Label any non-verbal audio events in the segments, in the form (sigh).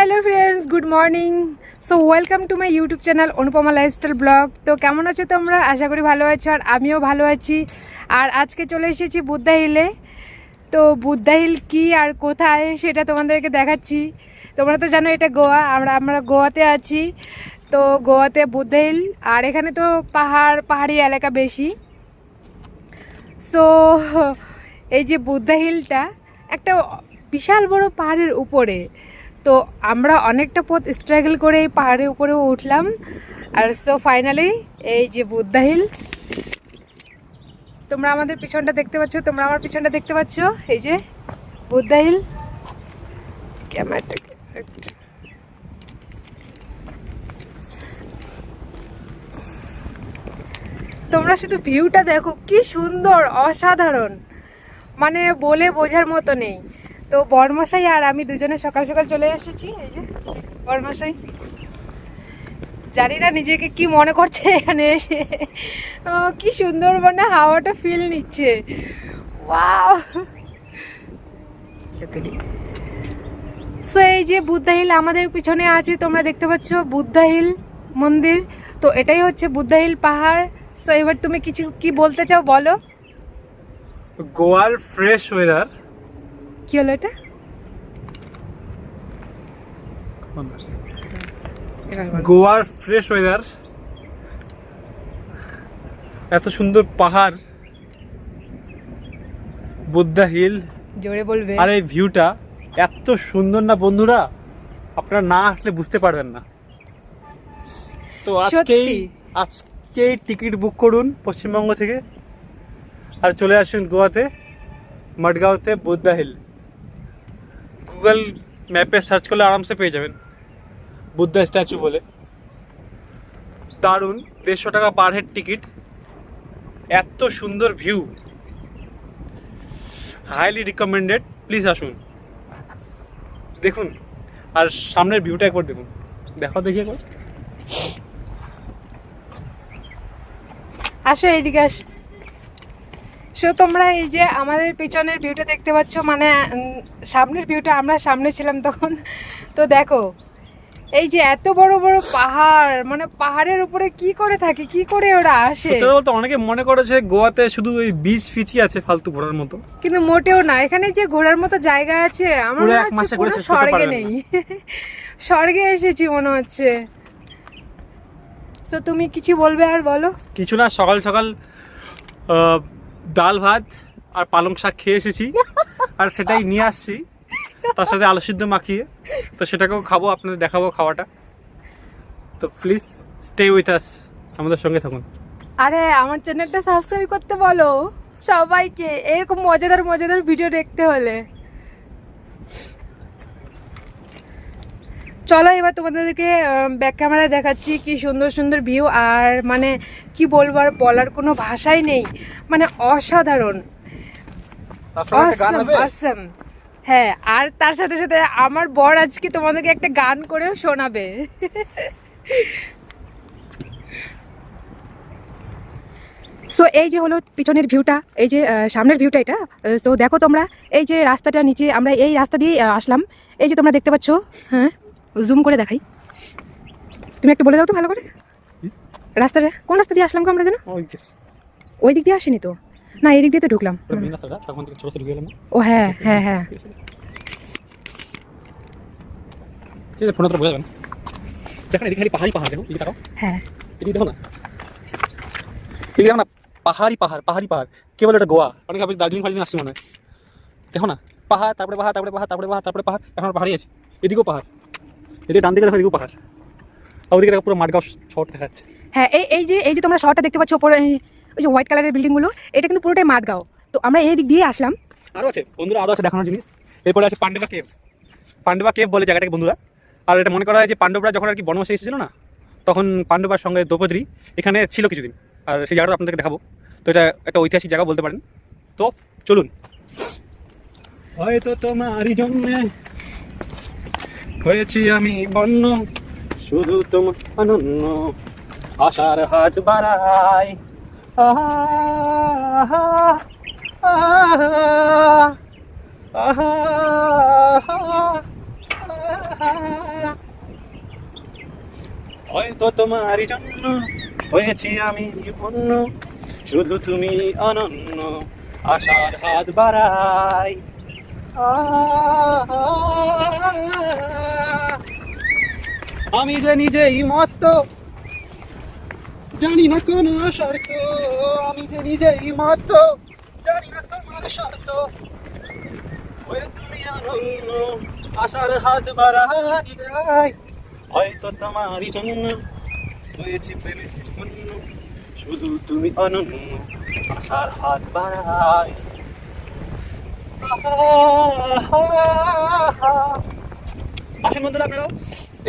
Hello friends good morning so welcome to my YouTube channel Anupama lifestyle blog তো কেমন আছো তোমরা? আশা করি ভালো আছো আর আমিও ভালো আছি। আর আজকে চলে এসেছি বুদ্ধা হিলে। তো বুদ্ধা হিল কী আর কোথায় সেটা তোমাদেরকে দেখাচ্ছি। তোমরা তো জানো এটা গোয়া, আমরা আমরা গোয়াতে আছি। তো গোয়াতে বুদ্ধা হিল, আর এখানে তো পাহাড়, পাহাড়ি এলাকা বেশি। সো এই যে বুদ্ধা হিলটা একটা বিশাল বড় পাহাড়ের উপরে। তো আমরা অনেকটা পথ স্ট্রাগল করে এই পাহাড়ের উপরে উঠলাম। আর সো ফাইনালি এই যে বুদ্ধা হিল তোমরা আমাদের পিছনটা দেখতে পাচ্ছ, তোমরা আমার পিছনটা দেখতে পাচ্ছ? এই যে বুদ্ধা হিল তোমরা শুধু ভিউটা দেখো, কি সুন্দর, অসাধারণ। মানে বলে বোঝার মতো নেই। তো বরমশাই আর আমি দুজনে সকাল সকাল চলে এসেছি এই যে বরমশাই। জানি না নিজেকে কি মনে করছে এখানে এসে। ও, কি সুন্দর মানে হাওয়াটা ফিল নিচ্ছে। ওয়াও সো এই যে বুদ্ধা হিল আমাদের পিছনে আছে তোমরা দেখতে পাচ্ছ বুদ্ধা হিল মন্দির। তো এটাই হচ্ছে বুদ্ধা হিল পাহাড়। সো এবার তুমি কিছু কি বলতে চাও বলো? গোয়ার ফ্রেশ ওয়েদার কি হলো এটা? গোয়ার ফ্রেশ ওয়েদার। এত সুন্দর পাহাড়। Buddha hill. জোরে বলবে। আর এই ভিউটা এত সুন্দর না বন্ধুরা? আপনারা না আসলে বুঝতে পারবেন না। তো আজকেই। আজকেই টিকিট বুক করুন পশ্চিমবঙ্গ থেকে। আর চলে আসুন গোয়াতে মডগাঁওতে বুদ্ধা হিল। গুগল ম্যাপে সার্চ করলে আরামসে পেয়ে যাবেন। বুদ্ধা স্ট্যাচু বলে। দারুণ দেড়শো টাকা পার হেড টিকিট এত সুন্দর ভিউ হাইলি রিকমেন্ডেড প্লিজ আসুন। দেখুন আর সামনের ভিউটা একবার দেখুন। দেখো দেখি একবার। আসো এইদিকে আসো। সো তোমরা এই যে আমাদের পিছনের ভিউটা দেখতে পাচ্ছ মানে সামনের ভিউটা আমরা সামনে ছিলাম তখন। তো দেখো এই যে এত বড় বড় পাহাড় মানে পাহাড়ের উপরে কি করে থাকে কি করে ওরা আসে? সত্যি বলতে অনেকে মনে করে যে গোয়াতে শুধু ওই বিচ ফিচি আছে ফালতু ঘোরার মতো। কিন্তু মোটেও না এখানে যে ঘোরার মতো জায়গা আছে আমার পুরো মনে এক হচ্ছে মাসে পুরো স্বর্গে নেই। স্বর্গে এসেছি মনে হচ্ছে। সো তুমি কিছু বলবে আর বলো? কিছু না সকাল সকাল ডাল ভাত আর পালং শাক খেয়ে এসেছি। আর সেটাই নিয়ে আসছি। তার সাথে আলু সিদ্ধ মাখিয়ে। তো সেটাকেও খাব, আপনাদের দেখাবো খাওয়াটা। তো প্লিজ স্টে উইথ আস আমাদের সঙ্গে থাকুন। আরে, আমার চ্যানেলটা সাবস্ক্রাইব করতে বলো। সবাইকে, এরকম মজাদার মজাদার ভিডিও দেখতে হলে। চলো এবার তোমাদেরকে ব্যাক ক্যামেরায় দেখাচ্ছি কি সুন্দর সুন্দর ভিউ আর মানে কি বলব আর বলার কোনো ভাষাই নেই। মানে অসাধারণ. হ্যাঁ আর তার সাথে সাথে আমার বর আজকে তোমাদেরকে একটা গান করেও শোনাবে। সো এই যে হলো পিছনের ভিউটা এই যে সামনের ভিউটা এটা। সো দেখো তোমরা এই যে রাস্তাটা নিচে আমরা এই রাস্তা দিয়ে আসলাম। এই যে তোমরা দেখতে পাচ্ছ হ্যাঁ জুম করে দেখাই। তুমি একটু বলে দাও তো ভালো করে। রাস্তাটা কোন রাস্তা দিয়ে আসলাম আমরা যেন? ওই দিক দিয়ে আসেনি তো? না এই দিক দিয়ে তো ঢুকলাম। ও হ্যাঁ হ্যাঁ হ্যাঁ। তো বোঝা যাবে দেখেন এদিকে খালি পাহাড়ি পাহাড় দেখো এদিকে তাকাও। হ্যাঁ। এদিকে দেখো না? এদিকে দেখো না পাহাড়ি পাহাড় পাহাড়ি পাহাড় কে বলে এটা গোয়া। অনেকে দার্জিলিং ফার্জিলিং আসছে মনে হয়। দেখো না পাহাড় তারপরে পাহাড় তারপরে পাহাড় তারপরে পাহাড় তারপরে পাহাড় এখন পাহাড়ি আছে। এদিকেও পাহাড়। এদিকে ডান দিকে দেখো এদিকেও পাহাড়। আর ওদিকে দেখো পুরো মাঠগাঁও শহর দেখা যাচ্ছে হ্যাঁ এই এই যে এই যে তোমরা শহরটা দেখতে পাচ্ছ ওপরে এই- ওই যে হোয়াইট কালারের বিল্ডিংগুলো এটা কিন্তু পুরোটাই মাঠগাঁও। তো আমরা এই দিক দিয়ে আসলাম। আরও আছে বন্ধুরা আরও আছে দেখানোর জিনিস। এরপরে আছে পান্ডবা কেভ। পান্ডবা কেভ বলে জায়গাটাকে বন্ধুরা। আর এটা মনে করা হয় যে পাণ্ডবরা যখন আর কি বনবাসে এসেছিল না তখন পাণ্ডবার সঙ্গে দ্রৌপদী এখানে ছিল কিছুদিন। আর সেই জায়গাটা আপনাদেরকে দেখাবো। তো এটা একটা ঐতিহাসিক জায়গা বলতে পারেন। তো চলুন। হয়তো তোমারই জন্য হয়েছি আমি বন্য, শুধু তোমার অনন্য আশার হাত বাড়াই। হয়তো তোমারই জন্য হয়েছি আমি অন্য শুধু তুমি অনন্য আশার হাত বাড়াই। আমি যে নিজেই মত্ত, জানি না কোন শর্ত আমি যে নিজেই মত্ত, জানি না তোমার শর্ত হয়ে তুমি অনন্য আশার হাত বাড়াই হয়তো তোমারই জন্য হয়েছি প্রেমের শুধু তুমি অনন্য, আশার হাত বাড়াই। আসুন বন্ধুরা আপনারাও।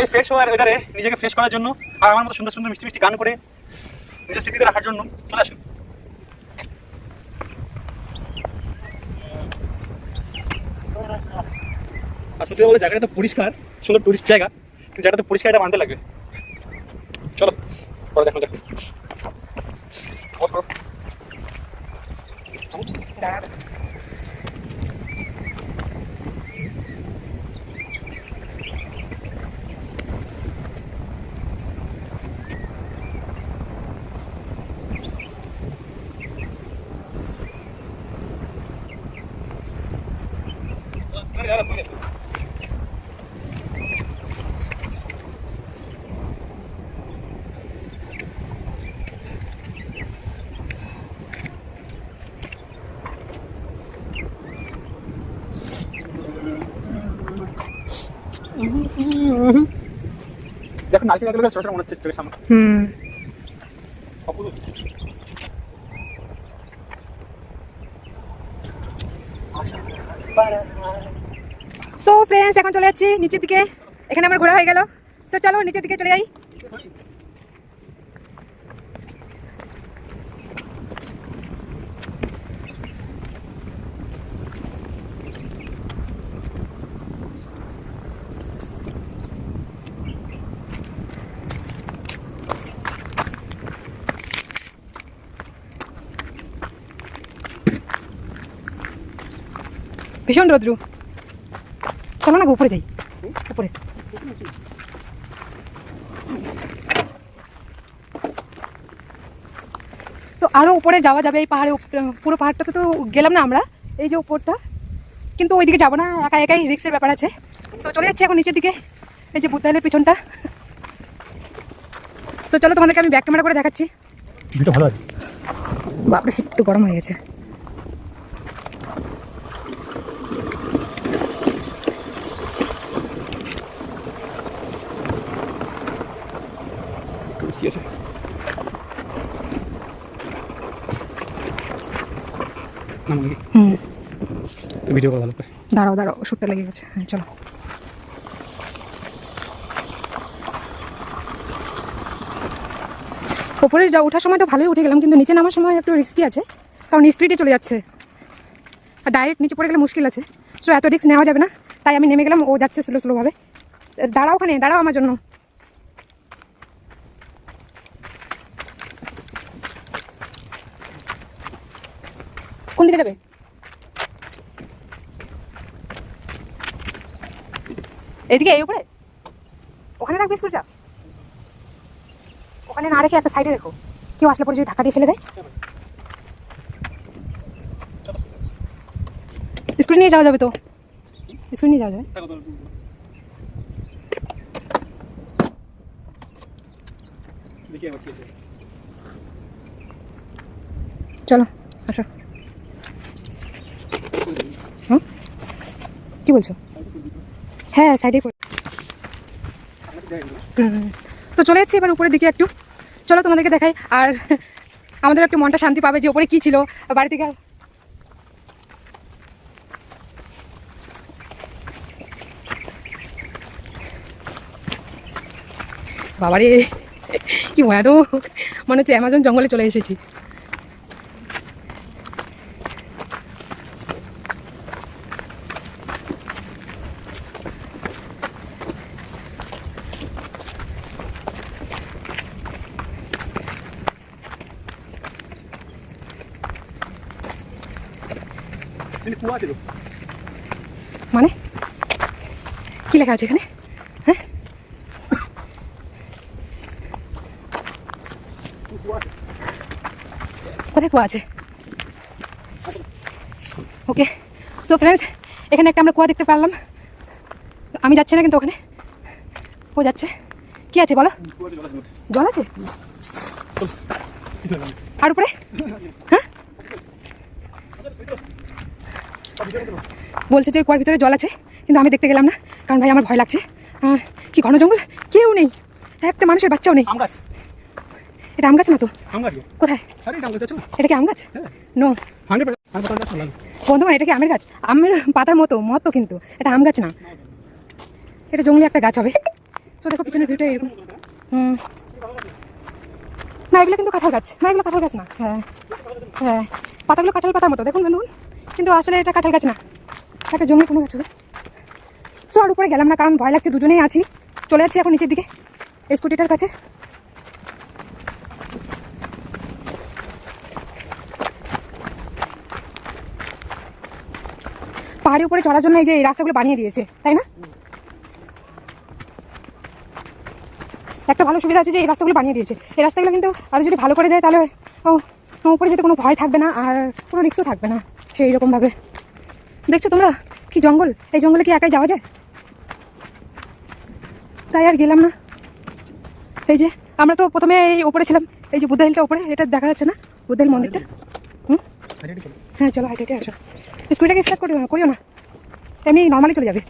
এই ফ্রেশ হওয়ার ওয়েদারে নিজেকে ফ্রেশ করার জন্য আর আমার মতো সুন্দর সুন্দর মিষ্টি মিষ্টি গান করে নিজের স্মৃতিতে রাখার জন্য চলে আসুন। আর সত্যি বলে জায়গাটা তো পরিষ্কার, সুন্দর টুরিস্ট জায়গা, কিন্তু জায়গাটা তো পরিষ্কার, এটা মানতে লাগবে। চলো, পরে দেখো দেখ সো ফ্রেন্ডস এখন চলে যাচ্ছি নিচের দিকে। এখানে আমার ঘোরা হয়ে গেল। সো চলো নিচের দিকে চলে যাই। ভীষণ রোদ্রু। চলো না গো, উপরে যাই। উপরে। তো আরও উপরে যাওয়া যাবে এই পাহাড়ে পুরো পাহাড়টাতে তো গেলাম না আমরা এই যে উপরটা। কিন্তু ওইদিকে যাব না একা একাই রিক্সের ব্যাপার আছে। তো চলে যাচ্ছি এখন নিচের দিকে এই যে বুদ্ধালের পিছনটা। তো চলো তোমাদেরকে আমি ব্যাক ক্যামেরা করে দেখাচ্ছি। ভালো বাপরে শীত তো গরম হয়ে গেছে। কি আছে হুম। তো ভিডিও করা ভালো করে। দাঁড়াও দাঁড়াও ওষুধটা লেগে গেছে। হ্যাঁ চলো। ওপরে যা ওঠার সময় তো ভালোই উঠে গেলাম কিন্তু নিচে নামার সময় একটু রিস্কি আছে কারণ স্পিডে চলে যাচ্ছে। আর ডাইরেক্ট নিচে পড়ে গেলে মুশকিল আছে। সো এত রিস্ক নেওয়া যাবে না তাই আমি নেমে গেলাম ও যাচ্ছে স্লো স্লোভাবে দাঁড়াও ওখানে দাঁড়াও আমার জন্য। কোন দিকে যাবে? এদিকে এই উপরে? ওখানে রাখবি স্কুলটা ওখানে না রেখে একটা সাইডে রেখো। কেউ আসলে পরে যদি ধাক্কা দিয়ে ফেলে দেয়। স্কুল নিয়ে যাওয়া যাবে তো। স্কুল নিয়ে যাওয়া যাবে। চলো আসো। কি বলছো? হ্যাঁ সাইডে। তো চলে যাচ্ছি এবার উপরের দিকে একটু। চলো তোমাদেরকে দেখাই। আর (laughs) আমাদের একটু মনটা শান্তি পাবে যে উপরে কি ছিল। বাড়ি থেকে বাবারে, কি ভয়ানক। মনে হচ্ছে অ্যামাজন জঙ্গলে চলে এসেছি। লেখা আছে এখানে? হ্যাঁ? কোথায় কুয়া আছে? ওকে সো ফ্রেন্ডস এখানে একটা আমরা কুয়া দেখতে পারলাম। আমি যাচ্ছি না কিন্তু ওখানে। ও যাচ্ছে। কি আছে বলো? জল আছে? আর উপরে? হ্যাঁ? বলছে যে কুয়ার ভিতরে জল আছে। কিন্তু আমি দেখতে গেলাম না কারণ ভাই আমার ভয় লাগছে। কি ঘন জঙ্গল? কেউ নেই। একটা মানুষের বাচ্চাও নেই। এটা আম গাছ না তো? কোথায়? এটা না? কি আম গাছ হ্যাঁ নো গাছ লাগবে বন্ধুগণ এটা কি আমের গাছ? আমের পাতার মতো মতো কিন্তু। এটা আম গাছ না। এটা জঙ্গলি একটা গাছ হবে। তো দেখো পিছনের ভিউটা এরকম। হুম। না এগুলো কিন্তু কাঁঠাল গাছ। না এগুলো কাঁঠাল গাছ না। হ্যাঁ। হ্যাঁ। পাতাগুলো কাঁঠাল পাতার মতো। দেখুন বন্ধুগণ। কিন্তু আসলে এটা কাঁঠাল গাছ না। একটা জঙ্গলি কোনো গাছ হবে। সো আর উপরে গেলাম না, কারণ ভয় লাগছে, দুজনেই আছি। চলে যাচ্ছি এখন নিচের দিকে, স্কুটিটার কাছে। পাহাড়ের উপরে চড়ার জন্য এই যে এই রাস্তাগুলো বানিয়ে দিয়েছে, তাই না? একটা ভালো সুবিধা আছে যে এই রাস্তাগুলো বানিয়ে দিয়েছে। এই রাস্তাগুলো কিন্তু আরও যদি ভালো করে দেয়, তাহলে ও উপরে যেতে কোনো ভয় থাকবে না, আর কোনো রিক্সও থাকবে না সেই রকমভাবে দেখছ তোমরা কি জঙ্গল? এই জঙ্গলে কি একাই যাওয়া যায়? তাই আর গেলাম না। এই যে, আমরা তো প্রথমে এই উপরে ছিলাম। এই যে বুদ্ধা হিলটা উপরে, এটা দেখা যাচ্ছে না? বুদ্ধা হিল মন্দিরটা? হুম? হ্যাঁ চলো হাইটে আসো। স্কুলটাকে স্টার্ট করিও না করিও না। এমনি নর্মালি চলে যাবে।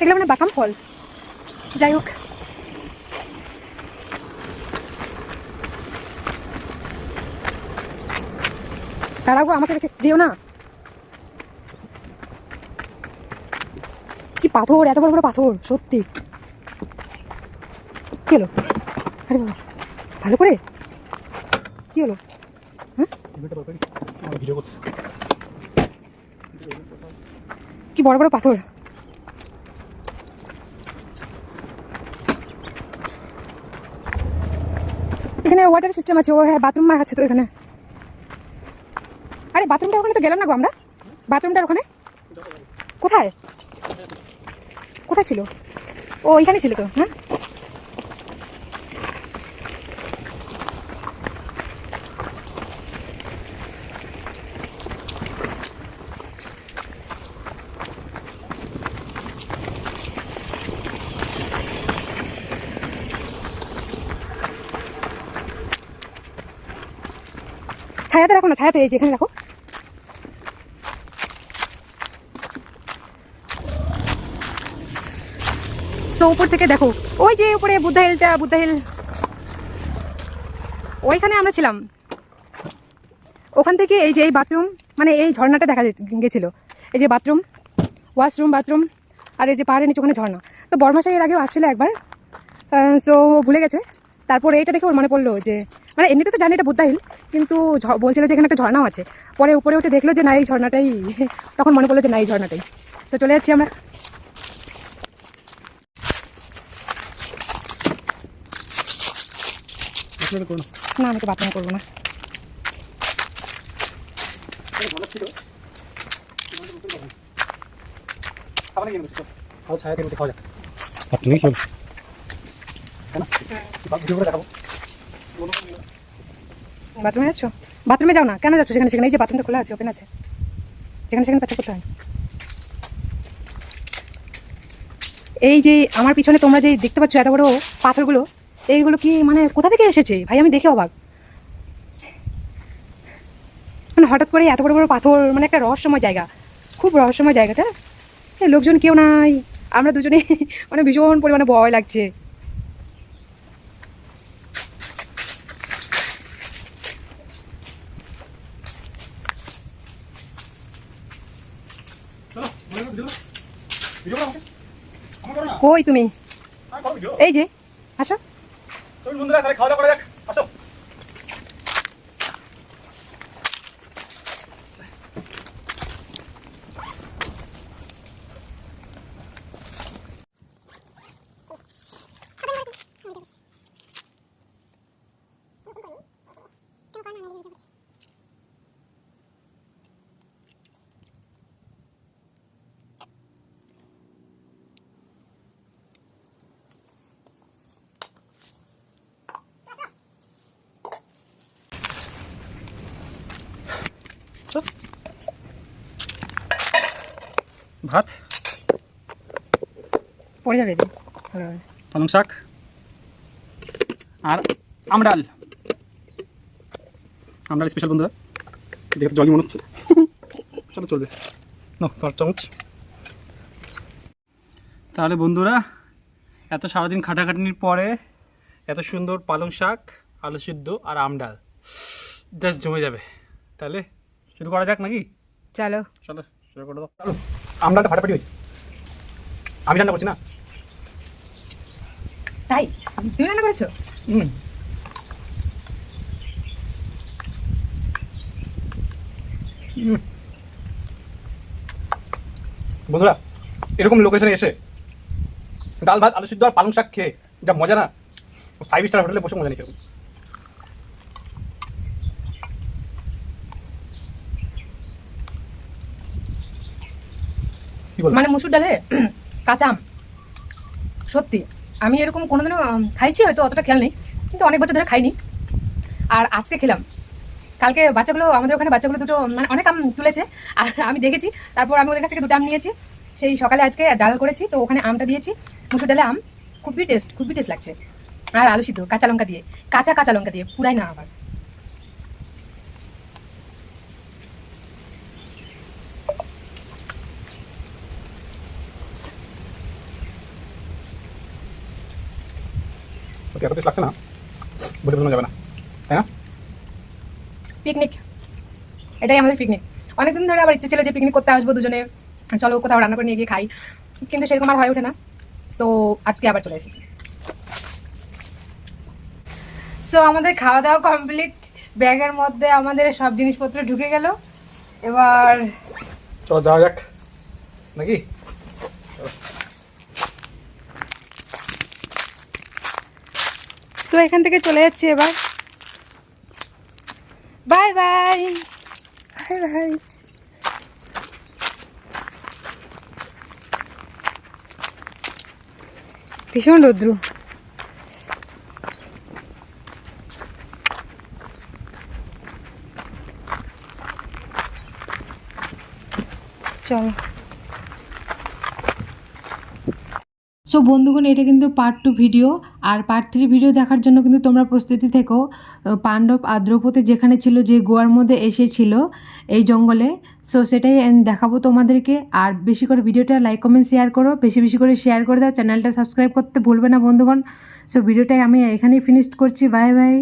এগুলো মানে বাকাম ফল। যাই হোক। দাঁড়াবো আমাকে রেখে যেও না। পাথর, এত বড় বড় পাথর, সত্যি। কি হলো? আরে বাবা, ভালো করে? কি হলো? ভিডিও কি বড় বড় পাথর? এখানে ওয়াটার সিস্টেম আছে, ও হ্যাঁ বাথরুম আছে তো এখানে। আরে বাথরুমটা ওখানে তো গেলাম না গো আমরা? বাথরুমটার ওখানে? কোথায়? কোথায় ছিল? ও ওইখানে ছিল তো হ্যাঁ ছায়াতে রাখো না, ছায়াতে এই যে এখানে রাখো। সো উপর থেকে দেখো, ওই যে উপরে বুদ্ধা হিলটা বুদ্ধা হিল ওইখানে আমরা ছিলাম। ওখান থেকে এই যে এই বাথরুম মানে এই ঝর্ণাটা দেখা গেছিল। এই যে বাথরুম ওয়াশরুম বাথরুম আর এই যে পাহাড়ের নিচে ওখানে ঝর্ণা। তো বর্মাশাই এর আগেও আসছিল একবার। সো ভুলে গেছে। তারপর এইটা দেখে ওর মনে পড়ল যে মানে এমনিতে তো জানি এটা বুদ্ধা হিল কিন্তু বলছিল যে এখানে একটা ঝর্ণাও আছে। পরে উপরে উঠে দেখল যে না, এই ঝর্ণাটাই তখন মনে পড়ল যে না, এই ঝর্ণাটাই। তো চলে যাচ্ছি আমরা। করো না আমি তো বাথরুম করব না। আপনি কি বাথরুমে যাচ্ছ? বাথরুমে যাও না। কেন যাচ্ছ সেখানে? সেখানে এই যে বাথরুমটা খোলা আছে ওপেন আছে। যেখানে সেখানে পেচ্ছা করতে হয়। এই যে আমার পিছনে তোমরা যে দেখতে পাচ্ছ এত বড় পাথরগুলো এইগুলো কি মানে কোথা থেকে এসেছে? ভাই আমি দেখে অবাক। মানে হঠাৎ করে এত বড় বড় পাথর মানে একটা রহস্যময় জায়গা। খুব রহস্যময় জায়গাটা। লোকজন কেউ নাই। আমরা দুজনে (laughs) মানে ভীষণ পরিমাণে ভয় লাগছে। কই তুমি? ভিডিও এই যে আসো। চলুন বন্ধুরা তাহলে খাওয়া দাওয়া করে যাক। ভাত? পড়ে যাবে। পালং শাক? আর আমডাল আমডাল স্পেশাল বন্ধুরা। দেখে জলই মনে হচ্ছে। (laughs) চলো চলবে। না পাঁচ চামচ। তাহলে বন্ধুরা এত সারাদিন খাটাখাটনির পরে এত সুন্দর পালং শাক আলু সিদ্ধ আর আমডাল জাস্ট জমে যাবে। তাহলে শুরু করা যাক নাকি? চলো। চলো শুরু করে দাও। চলো আমডালটা ফাটাফাটি হয়েছে। আমি রান্না করছি না? তাই? তুমি রান্না করেছ? হুম। হুম। বন্ধুরা এরকম লোকেশনে এসে ডাল ভাত আলু সিদ্ধ আর পালং শাক খেয়ে যা মজা না ফাইভ স্টার হোটেলে বসে মজা নেই সেরকম কি বল মানে মুসুর ডালে (clears throat) কাঁচা আম। সত্যি, আমি এরকম কোনোদিনও খাইছি, হয়তো অতটা খেয়াল নেই, কিন্তু অনেক বছর ধরে খাইনি। আর আজকে খেলাম। কালকে বাচ্চাগুলো, আমাদের ওখানে বাচ্চাগুলো দুটো মানে অনেক আম তুলেছে, আর আমি দেখেছি, তারপর আমি ওদের কাছ থেকে দুটো আম নিয়েছি। সেই সকালে আজকে ডাল করেছি, তো ওখানে আমটা দিয়েছি, মুসুর ডালে আম। খুবই টেস্ট খুবই টেস্ট লাগছে। আর আলু সিদ্ধ, কাঁচা লঙ্কা দিয়ে, কাঁচা কাঁচা লঙ্কা দিয়ে, পুরাই না আবার। ওকে এত টেস্ট লাগছে না। বলে বোঝানো যাবে না। তাই না? পিকনিক এটাই আমাদের পিকনিক অনেকদিন ধরে আবার ইচ্ছে ছিল যে পিকনিক করতে আসব দুজনে। চলো কোথাও রান্না করে নিয়ে গিয়ে খাই। কিন্তু সেরকম আর হয়ে ওঠে না। তো আজকে আবার চলে এসেছি। সো আমাদের খাওয়া দাওয়া কমপ্লিট ব্যাগের মধ্যে আমাদের সব জিনিসপত্র ঢুকে গেল। এবার চলো যাওয়া যাক। নাকি? তো এখান থেকে চলে যাচ্ছি এবার। Bye bye. Bye bye. ভীষণ রৌদ্র চলো সো বন্ধুগণ, এটা কিন্তু পার্ট টু ভিডিও আর পার্ট থ্রি ভিডিও দেখার জন্য কিন্তু তোমরা প্রস্তুতি থেকো। পাণ্ডব আর দ্রৌপদী যেখানে ছিল, যে গোয়ার মধ্যে এসেছিল এই জঙ্গলে। সো সেটাই দেখাবো তোমাদেরকে। আর বেশি করে ভিডিওটা লাইক কমেন্ট শেয়ার করো। বেশি বেশি করে শেয়ার করে দাও। চ্যানেলটা সাবস্ক্রাইব করতে ভুলবে না বন্ধুগণ। সো ভিডিওটাই আমি এখানেই ফিনিশ করছি। Bye bye